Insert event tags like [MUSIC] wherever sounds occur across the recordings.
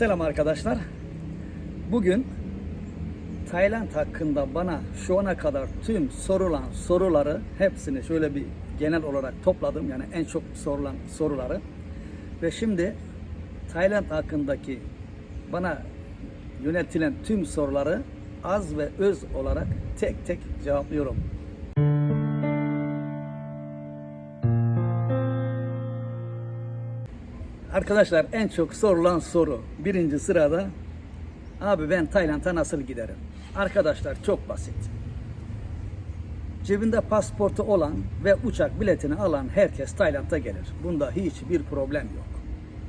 Selam arkadaşlar. Bugün Tayland hakkında bana şu ana kadar tüm sorulan soruları hepsini şöyle bir genel olarak topladım. Yani en çok sorulan soruları. Ve şimdi Tayland hakkındaki bana yönetilen tüm soruları az ve öz olarak tek tek cevaplıyorum. Arkadaşlar en çok sorulan soru birinci sırada abi ben Tayland'a nasıl giderim? Arkadaşlar çok basit. Cebinde pasportu olan ve uçak biletini alan herkes Tayland'a gelir. Bunda hiçbir problem yok.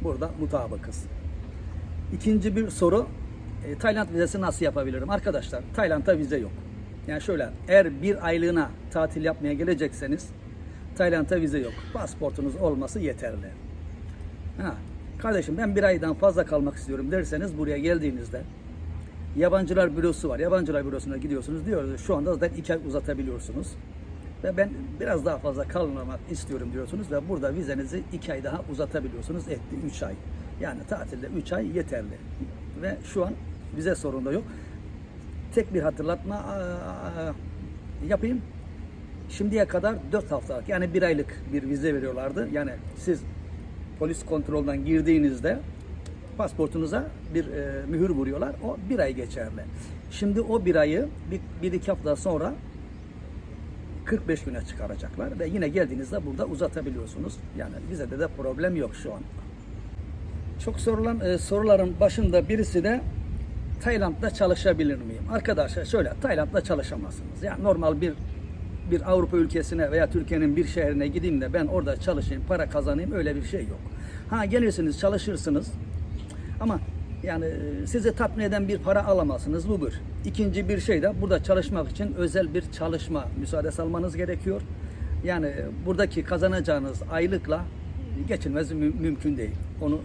Burada mutabıkız. İkinci bir soru, e, Tayland vizesi nasıl yapabilirim? Arkadaşlar Tayland'a vize yok. Yani şöyle, eğer bir aylığına tatil yapmaya gelecekseniz Tayland'a vize yok. Pasportunuz olması yeterli. Ha, kardeşim ben bir aydan fazla kalmak istiyorum derseniz buraya geldiğinizde yabancılar bürosu var. Yabancılar bürosuna gidiyorsunuz diyoruz. Şu anda zaten iki ay uzatabiliyorsunuz. Ve ben biraz daha fazla kalmamak istiyorum diyorsunuz ve burada vizenizi iki ay daha uzatabiliyorsunuz. Etti üç ay. Yani tatilde üç ay yeterli. Ve şu an vize sorunu da yok. Tek bir hatırlatma yapayım. Şimdiye kadar 4 haftalık yani bir aylık bir vize veriyorlardı. Yani siz polis kontrolden girdiğinizde pasportunuza bir e, mühür vuruyorlar. O bir ay geçerli. Şimdi o bir ayı bir, bir iki hafta sonra 45 güne çıkaracaklar ve yine geldiğinizde burada uzatabiliyorsunuz. Yani vizede de problem yok şu an. Çok sorulan e, soruların başında birisi de Tayland'da çalışabilir miyim? Arkadaşlar şöyle Tayland'da çalışamazsınız. Yani normal bir bir Avrupa ülkesine veya Türkiye'nin bir şehrine gideyim de ben orada çalışayım, para kazanayım öyle bir şey yok. Ha gelirsiniz, çalışırsınız ama yani e, sizi tatmin eden bir para alamazsınız bu bir. İkinci bir şey de burada çalışmak için özel bir çalışma müsaade almanız gerekiyor. Yani e, buradaki kazanacağınız aylıkla geçinmez mü- mümkün değil. Onu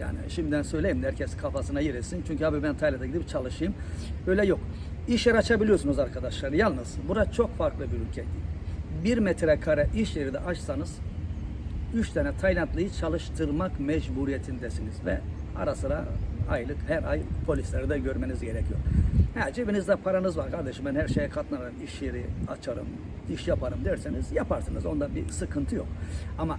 yani şimdiden söyleyeyim de herkes kafasına yer etsin. Çünkü abi ben Tayland'a gidip çalışayım. Öyle yok. İş yeri açabiliyorsunuz arkadaşlar. Yalnız burası çok farklı bir ülke. Bir metrekare iş yeri de açsanız 3 tane Taylandlıyı çalıştırmak mecburiyetindesiniz ve ara sıra aylık her ay polisleri de görmeniz gerekiyor. Ha, cebinizde paranız var kardeşim ben her şeye katlanırım, iş yeri açarım, iş yaparım derseniz yaparsınız. Onda bir sıkıntı yok. Ama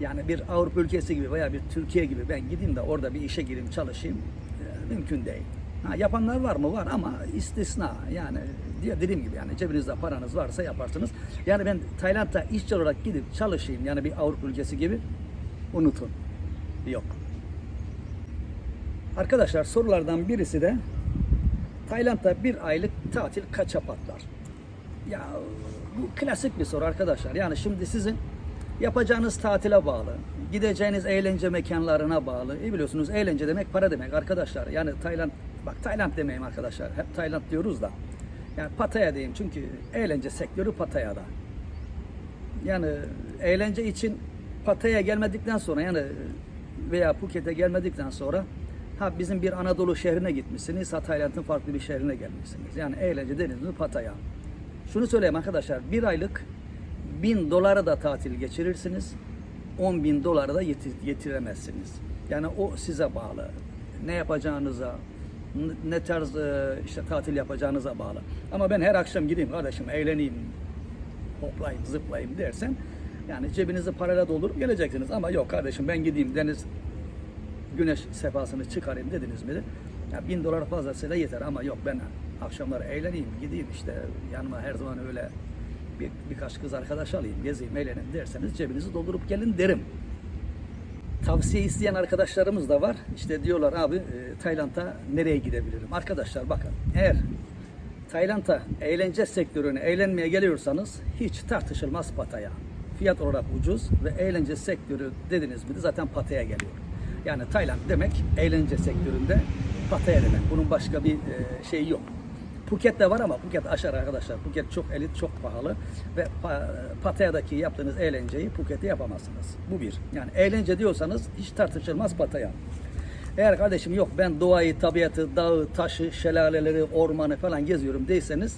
yani bir Avrupa ülkesi gibi veya bir Türkiye gibi ben gideyim de orada bir işe gireyim çalışayım e, mümkün değil. Ha, yapanlar var mı? Var ama istisna. Yani diye dediğim gibi yani cebinizde paranız varsa yaparsınız. Yani ben Tayland'a işçi olarak gidip çalışayım yani bir Avrupa ülkesi gibi unutun. Yok. Arkadaşlar sorulardan birisi de Tayland'da bir aylık tatil kaça patlar? Ya bu klasik bir soru arkadaşlar. Yani şimdi sizin yapacağınız tatile bağlı, gideceğiniz eğlence mekanlarına bağlı. İyi biliyorsunuz eğlence demek para demek arkadaşlar. Yani Tayland, bak Tayland demeyeyim arkadaşlar. Hep Tayland diyoruz da. Yani Pataya diyeyim çünkü eğlence sektörü Pataya'da. Yani eğlence için Pataya gelmedikten sonra yani veya Phuket'e gelmedikten sonra ha bizim bir Anadolu şehrine gitmişsiniz, ha Tayland'ın farklı bir şehrine gelmişsiniz. Yani eğlence denizli Pataya. Şunu söyleyeyim arkadaşlar, bir aylık bin dolara da tatil geçirirsiniz, 10 bin dolara da yetir- yetiremezsiniz. Yani o size bağlı. Ne yapacağınıza, ne tarz e, işte tatil yapacağınıza bağlı. Ama ben her akşam gideyim kardeşim eğleneyim, hoplayayım, zıplayayım dersen yani cebinizi parayla doldurup geleceksiniz. Ama yok kardeşim ben gideyim deniz güneş sefasını çıkarayım dediniz mi de ya bin dolar fazlasıyla yeter ama yok ben akşamları eğleneyim gideyim işte yanıma her zaman öyle bir, birkaç kız arkadaş alayım gezeyim eğleneyim derseniz cebinizi doldurup gelin derim. Tavsiye isteyen arkadaşlarımız da var. İşte diyorlar abi e, Tayland'a nereye gidebilirim? Arkadaşlar bakın eğer Tayland'a eğlence sektörüne eğlenmeye geliyorsanız hiç tartışılmaz Pataya. Fiyat olarak ucuz ve eğlence sektörü dediniz mi de zaten Pataya geliyor. Yani Tayland demek eğlence sektöründe Pataya demek. Bunun başka bir e, şeyi yok. Phuket'te var ama Phuket aşağı arkadaşlar. Phuket çok elit, çok pahalı ve Pa- Pataya'daki yaptığınız eğlenceyi Phuket'te yapamazsınız. Bu bir. Yani eğlence diyorsanız hiç tartışılmaz Pataya. Eğer kardeşim yok ben doğayı, tabiatı, dağı, taşı, şelaleleri, ormanı falan geziyorum değilseniz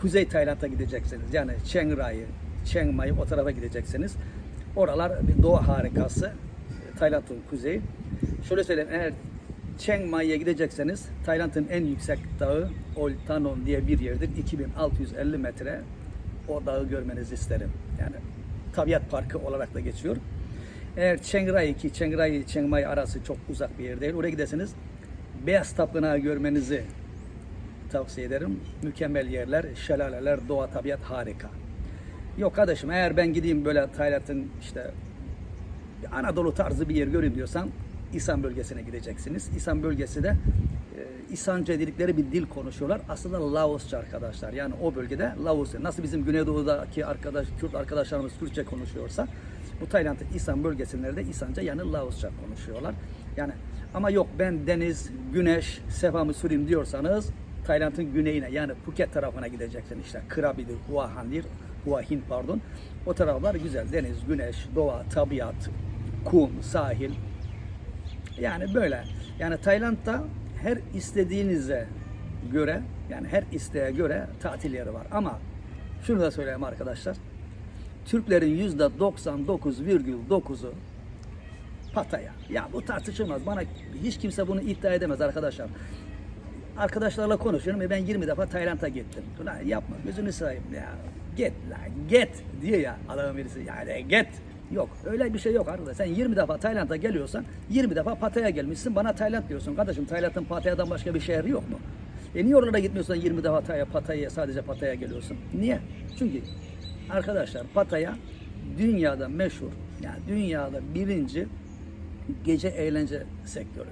Kuzey Tayland'a gideceksiniz. Yani Chiang Rai, Chiang Mai o tarafa gideceksiniz. Oralar bir doğa harikası. Tayland'ın kuzeyi. Şöyle söyleyeyim eğer Chiang Mai'ye gidecekseniz Tayland'ın en yüksek dağı Ol Tanon diye bir yerdir. 2650 metre. O dağı görmenizi isterim. Yani tabiat parkı olarak da geçiyor. Eğer Chiang Rai ki Chiang Rai Chiang Mai arası çok uzak bir yer değil. Oraya gidesiniz. Beyaz Tapınağı görmenizi tavsiye ederim. Mükemmel yerler, şelaleler, doğa, tabiat harika. Yok kardeşim eğer ben gideyim böyle Tayland'ın işte Anadolu tarzı bir yer görün diyorsan İsan bölgesine gideceksiniz. İsan bölgesi de İsanca dedikleri bir dil konuşuyorlar. Aslında Laosça arkadaşlar. Yani o bölgede Laosça. Nasıl bizim Güneydoğu'daki arkadaş, Kürt arkadaşlarımız Türkçe konuşuyorsa bu Tayland'ın İsan bölgesinde de İsanca yani Laosça konuşuyorlar. Yani ama yok ben deniz, güneş, sefamı süreyim diyorsanız Tayland'ın güneyine yani Phuket tarafına gideceksin işte Krabi'dir, Hua Han'dir, Hua Hin pardon. O taraflar güzel. Deniz, güneş, doğa, tabiat, kum, sahil. Yani böyle. Yani Tayland'da her istediğinize göre yani her isteğe göre tatil yeri var. Ama şunu da söyleyeyim arkadaşlar. Türklerin yüzde 99,9'u Pataya. Ya bu tartışılmaz. Bana hiç kimse bunu iddia edemez arkadaşlar. Arkadaşlarla konuşuyorum ve ben 20 defa Tayland'a gittim. Ulan yapma gözünü seveyim ya. Git lan git diyor ya adamın birisi. Yani git. Yok öyle bir şey yok arkadaş. Sen 20 defa Tayland'a geliyorsan 20 defa Pattaya'ya gelmişsin. Bana Tayland diyorsun. Kardeşim Tayland'ın Pattaya'dan başka bir şehri yok mu? E niye oralara gitmiyorsan 20 defa Pattaya, Pattaya'ya sadece Pattaya'ya geliyorsun? Niye? Çünkü arkadaşlar Pattaya dünyada meşhur yani dünyada birinci gece eğlence sektörü.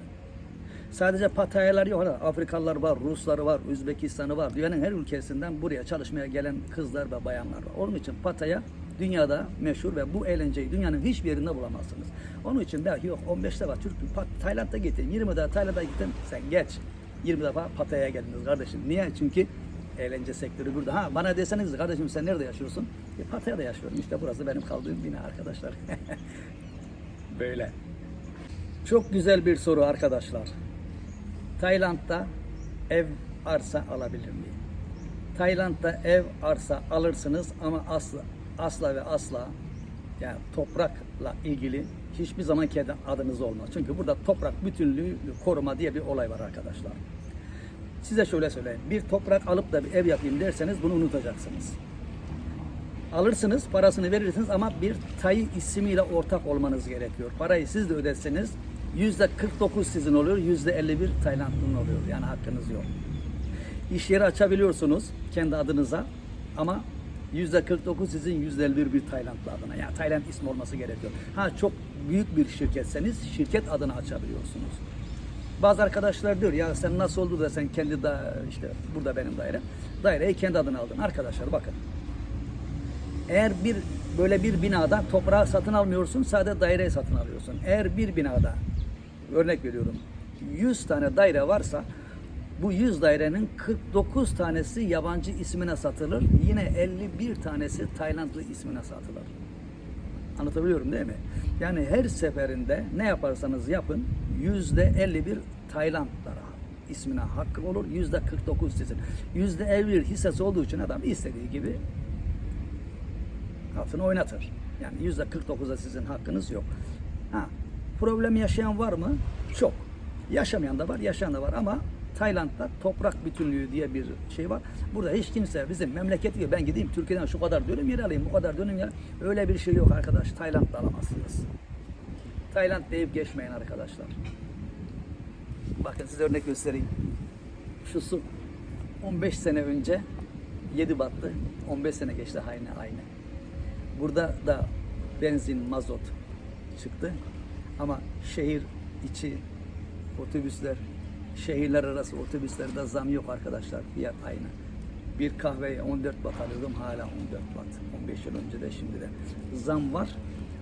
Sadece Patayalar yok. Afrikalılar var, Rusları var, Üzbekistan'ı var. Dünyanın her ülkesinden buraya çalışmaya gelen kızlar ve bayanlar var. Onun için Pataya dünyada meşhur ve bu eğlenceyi dünyanın hiçbir yerinde bulamazsınız. Onun için belki yok 15 defa Türk Tayland'a gittin, 20 defa Tayland'a gittin sen geç. 20 defa Pataya'ya geldiniz kardeşim. Niye? Çünkü eğlence sektörü burada. Ha bana deseniz kardeşim sen nerede yaşıyorsun? E, Pataya'da yaşıyorum. İşte burası benim kaldığım bina arkadaşlar. [LAUGHS] Böyle. Çok güzel bir soru arkadaşlar. Tayland'da ev arsa alabilir miyim? Tayland'da ev arsa alırsınız ama asla asla ve asla yani toprakla ilgili hiçbir zaman kendi adınız olmaz. Çünkü burada toprak bütünlüğü koruma diye bir olay var arkadaşlar. Size şöyle söyleyeyim. Bir toprak alıp da bir ev yapayım derseniz bunu unutacaksınız. Alırsınız, parasını verirsiniz ama bir tay ismiyle ortak olmanız gerekiyor. Parayı siz de ödetseniz yüzde 49 sizin oluyor, yüzde 51 Tayland'ın oluyor. Yani hakkınız yok. İş yeri açabiliyorsunuz kendi adınıza ama yüzde 49 sizin yüzde 51 bir Taylandlı adına. Yani Tayland ismi olması gerekiyor. Ha çok büyük bir şirketseniz şirket adını açabiliyorsunuz. Bazı arkadaşlar diyor ya sen nasıl oldu da sen kendi da işte burada benim daire. Daireyi kendi adına aldın. Arkadaşlar bakın. Eğer bir böyle bir binada toprağı satın almıyorsun, sadece daireyi satın alıyorsun. Eğer bir binada örnek veriyorum 100 tane daire varsa bu 100 dairenin 49 tanesi yabancı ismine satılır. Yine 51 tanesi Taylandlı ismine satılır. Anlatabiliyorum değil mi? Yani her seferinde ne yaparsanız yapın yüzde 51 Taylandlara ismine hakkı olur. Yüzde 49 sizin. Yüzde 51 hissesi olduğu için adam istediği gibi altını oynatır. Yani yüzde 49'a sizin hakkınız yok. Ha, problem yaşayan var mı? Çok. Yaşamayan da var, yaşayan da var ama Tayland'da toprak bütünlüğü diye bir şey var. Burada hiç kimse bizim memleket gibi ben gideyim Türkiye'den şu kadar dönüm yer alayım, bu kadar dönüm yer. Öyle bir şey yok arkadaş. Tayland'da alamazsınız. Tayland deyip geçmeyin arkadaşlar. Bakın size örnek göstereyim. Şu su 15 sene önce 7 battı. 15 sene geçti aynı aynı. Burada da benzin, mazot çıktı. Ama şehir içi otobüsler, şehirler arası otobüslerde zam yok arkadaşlar. Fiyat aynı. Bir kahveye 14 bat alıyordum hala 14 bat. 15 yıl önce de şimdi de. Zam var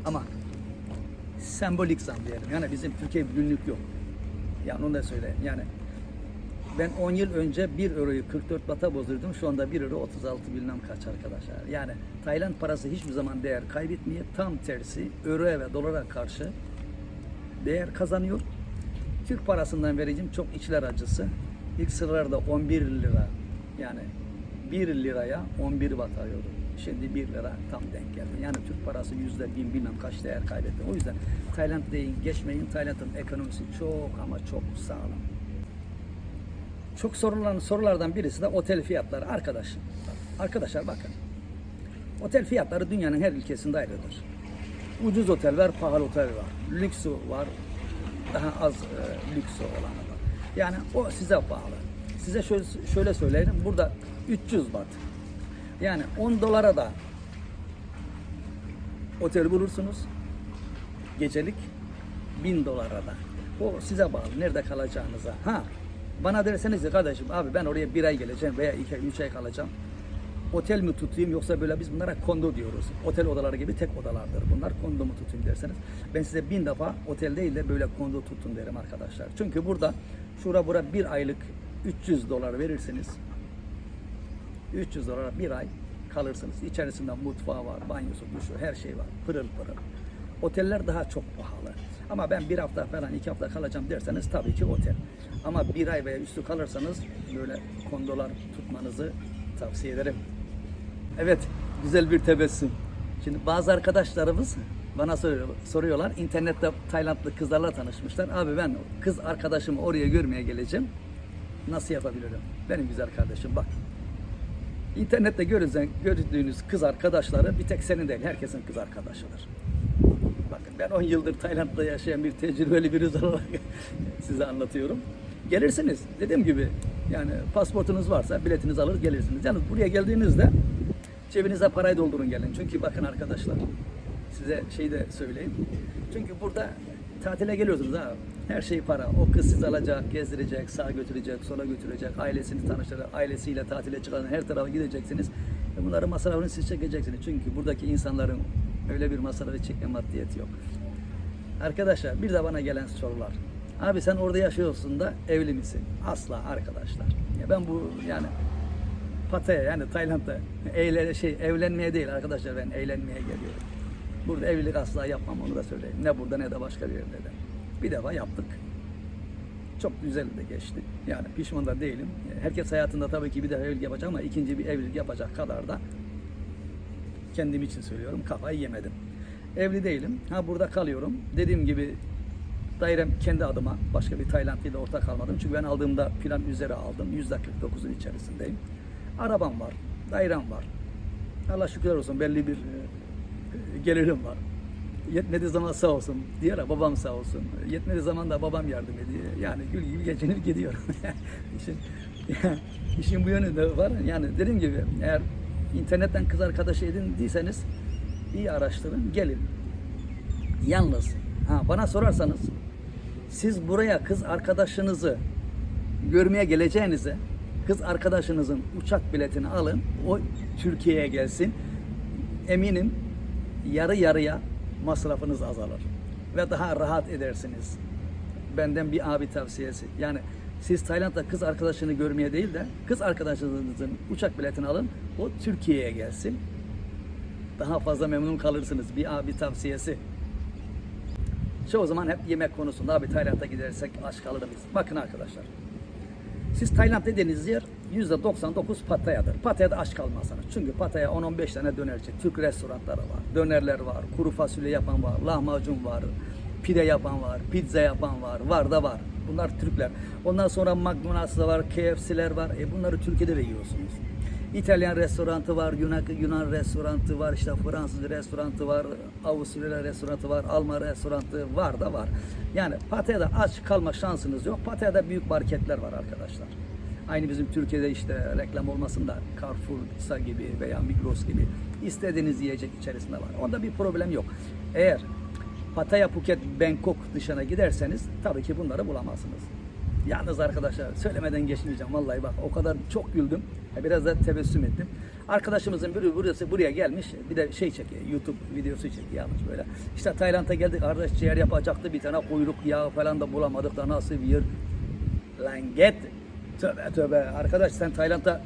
ama sembolik zam diyelim. Yani bizim Türkiye günlük yok. Yani onu da söyleyeyim. Yani ben 10 yıl önce 1 euroyu 44 bata bozdurdum. Şu anda 1 euro 36 bilmem kaç arkadaşlar. Yani Tayland parası hiçbir zaman değer kaybetmiyor. Tam tersi euroya ve dolara karşı değer kazanıyor. Türk parasından vereceğim çok içler acısı. İlk sıralarda 11 lira yani 1 liraya 11 bat. Şimdi 1 lira tam denk geldi. Yani Türk parası yüzde bin bilmem kaç değer kaybetti. O yüzden Tayland deyin geçmeyin. Tayland'ın ekonomisi çok ama çok sağlam. Çok sorulan sorulardan birisi de otel fiyatları. Arkadaş, arkadaşlar bakın. Otel fiyatları dünyanın her ülkesinde ayrıdır. Ucuz otel var, pahalı otel var. Lüksü var, daha az e, lüksü olanı var. Yani o size bağlı. Size şöyle, şöyle söyleyeyim. Burada 300 baht. Yani 10 dolara da otel bulursunuz. Gecelik 1000 dolara da. O size bağlı. Nerede kalacağınıza. Ha bana derseniz ki kardeşim abi ben oraya bir ay geleceğim veya iki üç ay kalacağım. Otel mi tutayım yoksa böyle biz bunlara kondo diyoruz. Otel odaları gibi tek odalardır bunlar. Kondo mu tutayım derseniz. Ben size bin defa otel değil de böyle kondo tutun derim arkadaşlar. Çünkü burada şura bura bir aylık 300 dolar verirsiniz. 300 dolara bir ay kalırsınız. İçerisinde mutfağı var, banyosu, duşu, her şey var. Pırıl pırıl. Oteller daha çok pahalı. Ama ben bir hafta falan iki hafta kalacağım derseniz tabii ki otel. Ama bir ay veya üstü kalırsanız böyle kondolar tutmanızı tavsiye ederim. Evet, güzel bir tebessüm. Şimdi bazı arkadaşlarımız bana soruyor- soruyorlar. İnternette Taylandlı kızlarla tanışmışlar. Abi ben kız arkadaşımı oraya görmeye geleceğim. Nasıl yapabilirim? Benim güzel kardeşim bak. İnternette görülen, gördüğünüz kız arkadaşları bir tek senin değil, herkesin kız arkadaşıdır. Bakın ben 10 yıldır Tayland'da yaşayan bir tecrübeli biri olarak [LAUGHS] size anlatıyorum. Gelirsiniz. Dediğim gibi yani pasportunuz varsa biletinizi alır gelirsiniz. Yani buraya geldiğinizde cebinize parayı doldurun gelin. Çünkü bakın arkadaşlar size şey de söyleyeyim. Çünkü burada tatile geliyorsunuz ha. Her şey para. O kız sizi alacak, gezdirecek, sağa götürecek, sola götürecek, ailesini tanıştıracak, ailesiyle tatile çıkan her tarafa gideceksiniz. Ve bunların masrafını siz çekeceksiniz. Çünkü buradaki insanların öyle bir masrafı çekme maddiyeti yok. Arkadaşlar bir de bana gelen sorular. Abi sen orada yaşıyorsun da evli misin? Asla arkadaşlar. Ya ben bu yani Pattaya yani Tayland'da eğlen, şey, evlenmeye değil arkadaşlar ben eğlenmeye geliyorum. Burada evlilik asla yapmam onu da söyleyeyim. Ne burada ne de başka bir yerde de. Bir defa yaptık. Çok güzel de geçti. Yani pişman da değilim. Herkes hayatında tabii ki bir defa evlilik yapacak ama ikinci bir evlilik yapacak kadar da kendim için söylüyorum kafayı yemedim. Evli değilim. Ha burada kalıyorum. Dediğim gibi dairem kendi adıma. Başka bir Taylandlı ile ortak almadım. Çünkü ben aldığımda plan üzere aldım. %49'un içerisindeyim. Arabam var. Dairem var. Allah şükürler olsun belli bir e, gelirim var. Yetmediği zaman sağ olsun. Diğer babam sağ olsun. Yetmediği zaman da babam yardım ediyor. Yani gül gibi geçinip gidiyor. [LAUGHS] işin, [LAUGHS] işin bu yönü de var. Yani dediğim gibi eğer internetten kız arkadaşı edindiyseniz iyi araştırın, gelin. Yalnız ha, bana sorarsanız siz buraya kız arkadaşınızı görmeye geleceğinize kız arkadaşınızın uçak biletini alın. O Türkiye'ye gelsin. Eminim yarı yarıya masrafınız azalır. Ve daha rahat edersiniz. Benden bir abi tavsiyesi. Yani siz Tayland'da kız arkadaşını görmeye değil de kız arkadaşınızın uçak biletini alın. O Türkiye'ye gelsin. Daha fazla memnun kalırsınız. Bir abi tavsiyesi. Çoğu zaman hep yemek konusunda abi Tayland'a gidersek aç kalırız. Bakın arkadaşlar. Siz Tayland dediğiniz yer %99 Pattaya'dır. Pattaya'da aç kalmazsınız. Çünkü Pattaya 10-15 tane dönerci, Türk restoranları var. Dönerler var, kuru fasulye yapan var, lahmacun var, pide yapan var, pizza yapan var, var da var. Bunlar Türkler. Ondan sonra McDonald's'lar var, KFC'ler var. E bunları Türkiye'de de yiyorsunuz. İtalyan restoranı var, Yunan, Yunan restoranı var, işte Fransız restoranı var, Avusturya restoranı var, Alman restoranı var da var. Yani Pattaya'da aç kalma şansınız yok. Pattaya'da büyük marketler var arkadaşlar. Aynı bizim Türkiye'de işte reklam olmasın da Carrefour gibi veya Migros gibi istediğiniz yiyecek içerisinde var. Onda bir problem yok. Eğer Pattaya, Phuket, Bangkok dışına giderseniz tabii ki bunları bulamazsınız. Yalnız arkadaşlar söylemeden geçmeyeceğim vallahi bak o kadar çok güldüm. Biraz da tebessüm ettim. Arkadaşımızın biri burası buraya gelmiş bir de şey çekiyor YouTube videosu çekiyor yalnız böyle. İşte Tayland'a geldik arkadaş ciğer yapacaktı bir tane kuyruk yağı falan da bulamadık da nasıl bir yer. Lan git. Tövbe tövbe. Arkadaş sen Tayland'a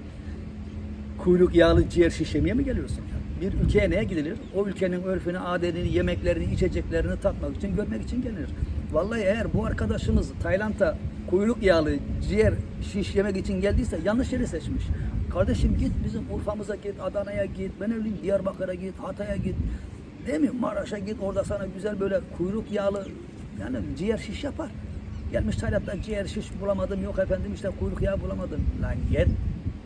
kuyruk yağlı ciğer şişemeye mi geliyorsun? Bir ülkeye neye gidilir? O ülkenin örfünü, adetini, yemeklerini, içeceklerini tatmak için, görmek için gelinir. Vallahi eğer bu arkadaşımız Tayland'a kuyruk yağlı ciğer şiş yemek için geldiyse yanlış yeri seçmiş. Kardeşim git bizim Urfa'mıza git, Adana'ya git, ben öyleyim Diyarbakır'a git, Hatay'a git. Değil mi? Maraş'a git orada sana güzel böyle kuyruk yağlı yani ciğer şiş yapar. Gelmiş Tayland'da ciğer şiş bulamadım yok efendim işte kuyruk yağı bulamadım. Lan git.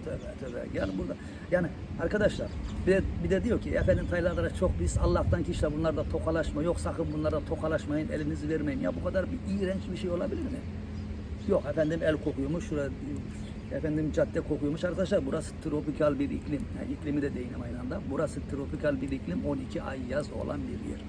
Tövbe tövbe. Yani burada yani arkadaşlar bir de, bir de diyor ki efendim Tayland'a çok biz Allah'tan ki işte bunlarda tokalaşma yok sakın bunlara tokalaşmayın elinizi vermeyin. Ya bu kadar bir iğrenç bir şey olabilir mi? Yok efendim el kokuyormuş, şurada efendim cadde kokuyormuş. Arkadaşlar burası tropikal bir iklim. Yani iklimi de değinim aynı anda. Burası tropikal bir iklim, 12 ay yaz olan bir yer.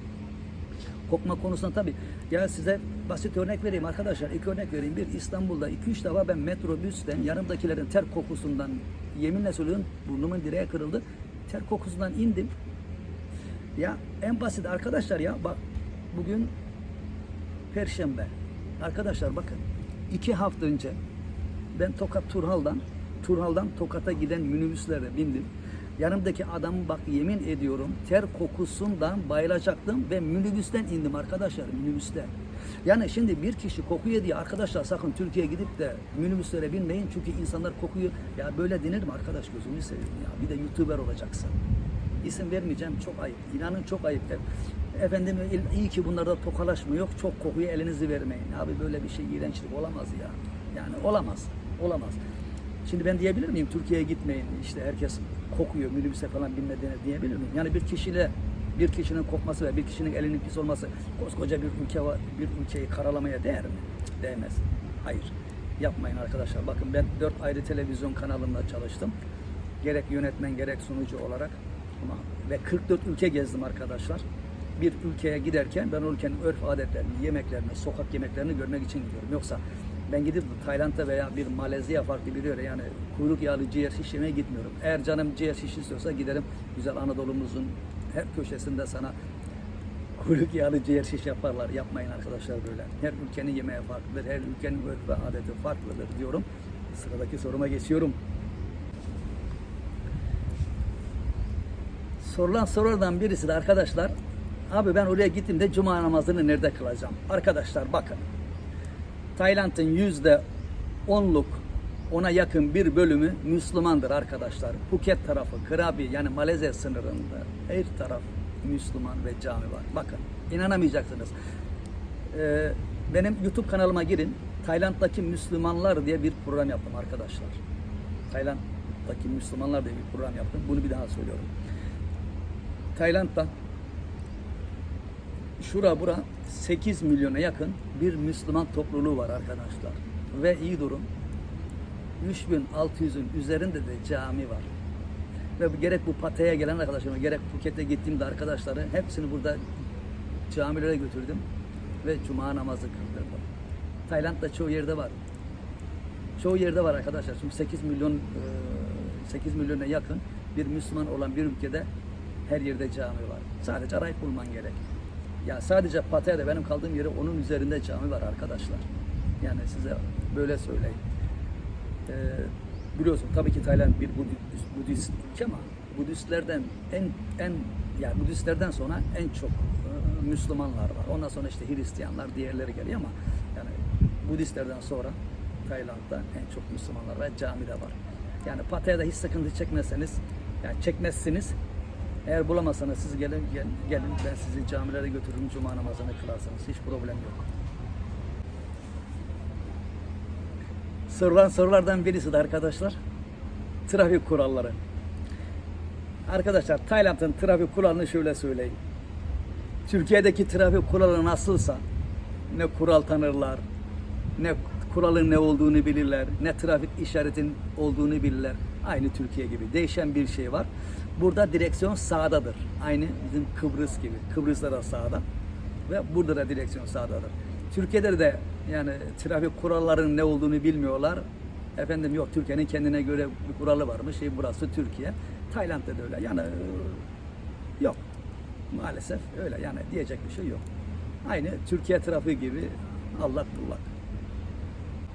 Kokma konusunda tabii. Ya size basit örnek vereyim arkadaşlar. İki örnek vereyim. Bir İstanbul'da 2-3 defa ben metrobüsten yanımdakilerin ter kokusundan yeminle söylüyorum burnumun direğe kırıldı. Ter kokusundan indim. Ya en basit arkadaşlar ya bak bugün Perşembe. Arkadaşlar bakın iki hafta önce ben Tokat Turhal'dan Turhal'dan Tokat'a giden minibüslere bindim. Yanımdaki adam bak yemin ediyorum ter kokusundan bayılacaktım ve minibüsten indim arkadaşlar minibüste. Yani şimdi bir kişi kokuyor diye arkadaşlar sakın Türkiye'ye gidip de minibüslere binmeyin çünkü insanlar kokuyor. Ya böyle denir mi arkadaş gözünü seveyim ya bir de YouTuber olacaksın. İsim vermeyeceğim çok ayıp. İnanın çok ayıp. Efendim iyi ki bunlarda tokalaşma yok. Çok kokuyu elinizi vermeyin. Abi böyle bir şey iğrençlik olamaz ya. Yani olamaz. Olamaz. Şimdi ben diyebilir miyim Türkiye'ye gitmeyin işte herkes kokuyor minibüse falan binmediğine diyebilir miyim? Yani bir kişiyle bir kişinin kokması ve bir kişinin elinin pis olması koskoca bir ülke var, bir ülkeyi karalamaya değer mi? Değmez. Hayır. Yapmayın arkadaşlar. Bakın ben dört ayrı televizyon kanalında çalıştım. Gerek yönetmen gerek sunucu olarak ve 44 ülke gezdim arkadaşlar. Bir ülkeye giderken ben o ülkenin örf adetlerini, yemeklerini, sokak yemeklerini görmek için gidiyorum. Yoksa ben gidip Tayland'a veya bir Malezya farklı bir yere yani kuyruk yağlı ciğer şiş yemeye gitmiyorum. Eğer canım ciğer şiş istiyorsa giderim güzel Anadolu'muzun her köşesinde sana kuyruk yağlı ciğer şiş yaparlar. Yapmayın arkadaşlar böyle. Her ülkenin yemeği farklıdır. Her ülkenin örf ve adeti farklıdır diyorum. Sıradaki soruma geçiyorum. Sorulan sorulardan birisi de arkadaşlar abi ben oraya gittiğimde cuma namazını nerede kılacağım? Arkadaşlar bakın. Tayland'ın yüzde onluk ona yakın bir bölümü Müslümandır arkadaşlar. Phuket tarafı, Krabi yani Malezya sınırında her taraf Müslüman ve cami var. Bakın inanamayacaksınız. Ee, benim YouTube kanalıma girin. Tayland'daki Müslümanlar diye bir program yaptım arkadaşlar. Tayland'daki Müslümanlar diye bir program yaptım. Bunu bir daha söylüyorum. Tayland'da şura bura 8 milyona yakın bir Müslüman topluluğu var arkadaşlar. Ve iyi durum 3600'ün üzerinde de cami var. Ve gerek bu Pattaya'ya gelen arkadaşlarıma gerek Phuket'e gittiğimde arkadaşları hepsini burada camilere götürdüm ve cuma namazı kıldırdım. Tayland'da çoğu yerde var. Çoğu yerde var arkadaşlar. Çünkü 8 milyon e, 8 milyona yakın bir Müslüman olan bir ülkede her yerde cami var. Sadece arayıp bulman gerek. Ya sadece Pattaya'da benim kaldığım yeri onun üzerinde cami var arkadaşlar. Yani size böyle söyleyeyim. Ee, biliyorsun tabii ki Tayland bir Budist, Budist ülke ama Budistlerden en en yani Budistlerden sonra en çok e, Müslümanlar var. Ondan sonra işte Hristiyanlar diğerleri geliyor ama yani Budistlerden sonra Tayland'da en çok Müslümanlar ve cami de var. Yani Pattaya'da hiç sıkıntı çekmezseniz yani çekmezsiniz eğer bulamazsanız siz gelin gel- gelin ben sizi camilere götürürüm cuma namazını kılarsınız hiç problem yok. Sorulan sorulardan birisi de arkadaşlar trafik kuralları. Arkadaşlar Tayland'ın trafik kuralını şöyle söyleyeyim. Türkiye'deki trafik kuralı nasılsa ne kural tanırlar, ne kuralın ne olduğunu bilirler, ne trafik işaretin olduğunu bilirler. Aynı Türkiye gibi. Değişen bir şey var. Burada direksiyon sağdadır. Aynı bizim Kıbrıs gibi. Kıbrıs'ta da sağda. Ve burada da direksiyon sağdadır. Türkiye'de de yani trafik kurallarının ne olduğunu bilmiyorlar. Efendim yok Türkiye'nin kendine göre bir kuralı varmış. Şey burası Türkiye. Tayland'da da öyle. Yani e, yok. Maalesef öyle. Yani diyecek bir şey yok. Aynı Türkiye trafiği gibi allak bullak.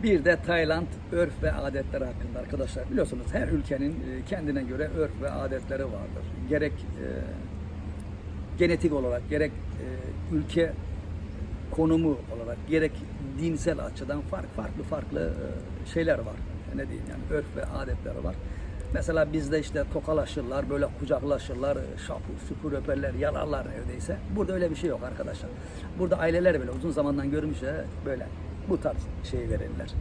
Bir de Tayland örf ve adetleri hakkında arkadaşlar. Biliyorsunuz her ülkenin e, kendine göre örf ve adetleri vardır. Gerek e, genetik olarak, gerek e, ülke konumu olarak, gerek dinsel açıdan farklı farklı farklı e, şeyler var. Ne diyeyim yani örf ve adetleri var. Mesela bizde işte tokalaşırlar, böyle kucaklaşırlar, şapur şupur öperler, yalarlar neredeyse. Burada öyle bir şey yok arkadaşlar. Burada aileler böyle uzun zamandan görmüş ya böyle bu tarz şey verirler.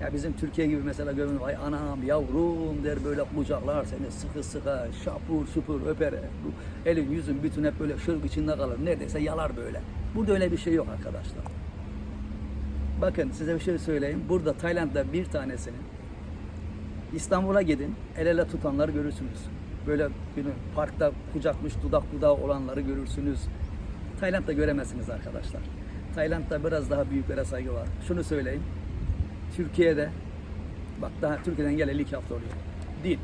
Ya bizim Türkiye gibi mesela görmüş ay anam yavrum der böyle kucaklar seni sıkı sıkı şapur şupur öper. Bu elin yüzün bütün hep böyle şırk içinde kalır. Neredeyse yalar böyle. Burada öyle bir şey yok arkadaşlar. Bakın size bir şey söyleyeyim. Burada Tayland'da bir tanesinin İstanbul'a gidin, el ele tutanları görürsünüz. Böyle bir parkta kucakmış dudak dudağı olanları görürsünüz. Tayland'da göremezsiniz arkadaşlar. Tayland'da biraz daha büyüklere saygı var. Şunu söyleyeyim. Türkiye'de bak daha Türkiye'den geleli iki hafta oluyor. Din,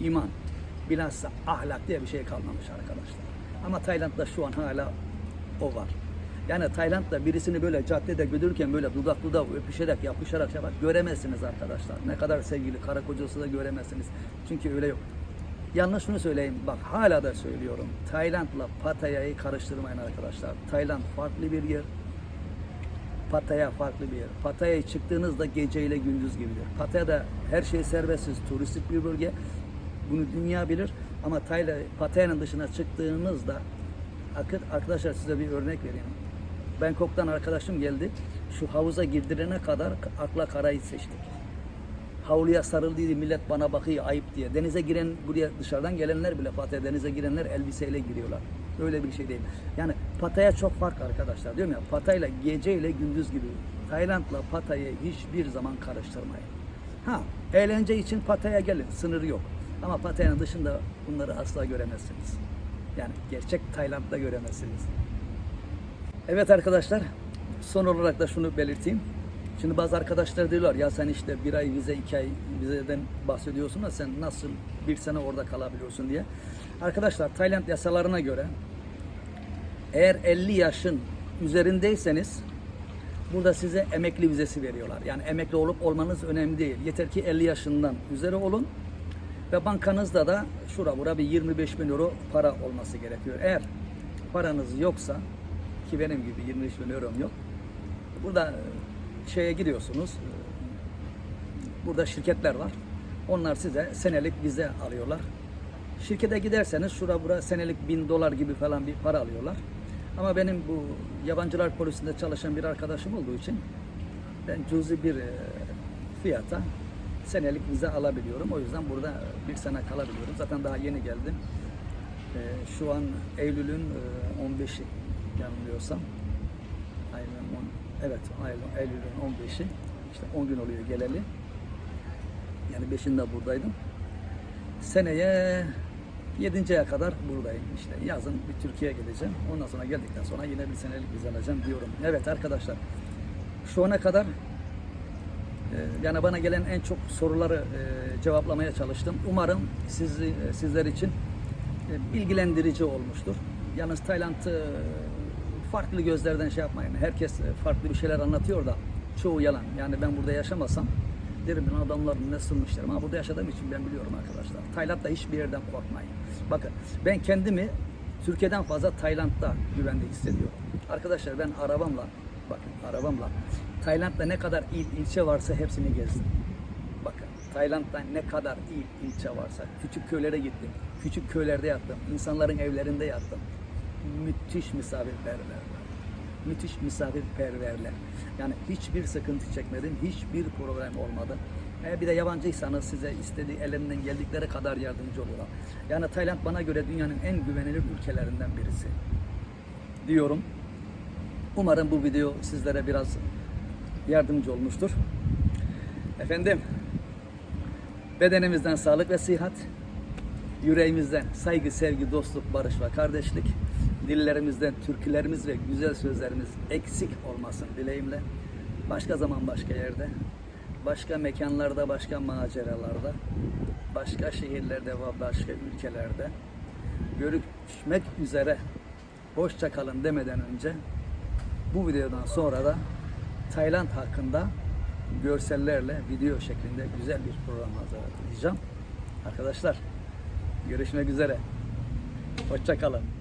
iman, bilhassa ahlak diye bir şey kalmamış arkadaşlar. Ama Tayland'da şu an hala o var. Yani Tayland'da birisini böyle caddede götürürken böyle dudak dudağa öpüşerek, yapışarak şey yapar, göremezsiniz arkadaşlar. Ne kadar sevgili karı kocası da göremezsiniz. Çünkü öyle yok. Yalnız şunu söyleyeyim, bak hala da söylüyorum. Tayland'la Pattaya'yı karıştırmayın arkadaşlar. Tayland farklı bir yer. Pattaya farklı bir yer. Pattaya'ya çıktığınızda geceyle gündüz gibidir. Pattaya'da her şey serbestsiz, turistik bir bölge. Bunu dünya bilir. Ama Tayla, Pattaya'nın dışına çıktığınızda Arkadaşlar size bir örnek vereyim. Bangkok'tan arkadaşım geldi. Şu havuza girdirene kadar akla karayı seçtik. Havluya sarıldıydı millet bana bakıyor ayıp diye. Denize giren buraya dışarıdan gelenler bile Pattaya denize girenler elbiseyle giriyorlar. Öyle bir şey değil. Yani Pattaya çok farklı arkadaşlar. Diyorum ya Pattaya'yla gece ile gündüz gibi. Tayland'la Pattaya'yı hiçbir zaman karıştırmayın. Ha eğlence için Pattaya gelin. Sınırı yok. Ama Pattaya'nın dışında bunları asla göremezsiniz. Yani gerçek Tayland'da göremezsiniz. Evet arkadaşlar, son olarak da şunu belirteyim. Şimdi bazı arkadaşlar diyorlar ya sen işte bir ay vize, iki ay vizeden bahsediyorsun da sen nasıl bir sene orada kalabiliyorsun diye. Arkadaşlar Tayland yasalarına göre eğer 50 yaşın üzerindeyseniz burada size emekli vizesi veriyorlar. Yani emekli olup olmanız önemli değil. Yeter ki 50 yaşından üzeri olun ve bankanızda da şura bura bir 25 bin euro para olması gerekiyor. Eğer paranız yoksa ki benim gibi 25 bin eurom yok. Burada şeye gidiyorsunuz. e, Burada şirketler var. Onlar size senelik vize alıyorlar. Şirkete giderseniz şura bura senelik bin dolar gibi falan bir para alıyorlar. Ama benim bu yabancılar polisinde çalışan bir arkadaşım olduğu için ben cüzi bir e, fiyata senelik vize alabiliyorum. O yüzden burada bir sene kalabiliyorum. Zaten daha yeni geldim. E, Şu an Eylül'ün e, 15'i yanılmıyorsam. Evet Eylül- Eylül'ün 15'i. İşte 10 gün oluyor geleli. Yani 5'inde buradaydım. Seneye 7. aya kadar buradayım işte. Yazın bir Türkiye'ye geleceğim. Ondan sonra geldikten sonra yine bir senelik vize alacağım diyorum. Evet arkadaşlar. Şu ana kadar e, yani bana gelen en çok soruları e, cevaplamaya çalıştım. Umarım siz, e, sizler için e, bilgilendirici olmuştur. Yalnız Tayland'ı farklı gözlerden şey yapmayın. Herkes e, farklı bir şeyler anlatıyor da çoğu yalan. Yani ben burada yaşamasam derim ben adamlar ne derim. Ama burada yaşadığım için ben biliyorum arkadaşlar. Tayland'da hiçbir yerden korkmayın. Bakın ben kendimi Türkiye'den fazla Tayland'da güvende hissediyorum. Arkadaşlar ben arabamla bakın arabamla Tayland'da ne kadar il ilçe varsa hepsini gezdim. Bakın Tayland'da ne kadar il ilçe varsa küçük köylere gittim. Küçük köylerde yattım. insanların evlerinde yattım. Müthiş misafirperverler. Müthiş misafirperverler. Yani hiçbir sıkıntı çekmedim. Hiçbir problem olmadı. E bir de yabancıysanız size istediği ellerinden geldikleri kadar yardımcı oluyorlar. Yani Tayland bana göre dünyanın en güvenilir ülkelerinden birisi. Diyorum. Umarım bu video sizlere biraz yardımcı olmuştur. Efendim, bedenimizden sağlık ve sıhhat, yüreğimizden saygı, sevgi, dostluk, barış ve kardeşlik, dillerimizden türkülerimiz ve güzel sözlerimiz eksik olmasın dileğimle. Başka zaman başka yerde, başka mekanlarda, başka maceralarda, başka şehirlerde ve başka ülkelerde görüşmek üzere. Hoşça kalın demeden önce bu videodan sonra da Tayland hakkında görsellerle video şeklinde güzel bir program hazırlayacağım. Arkadaşlar görüşmek üzere. Hoşça kalın.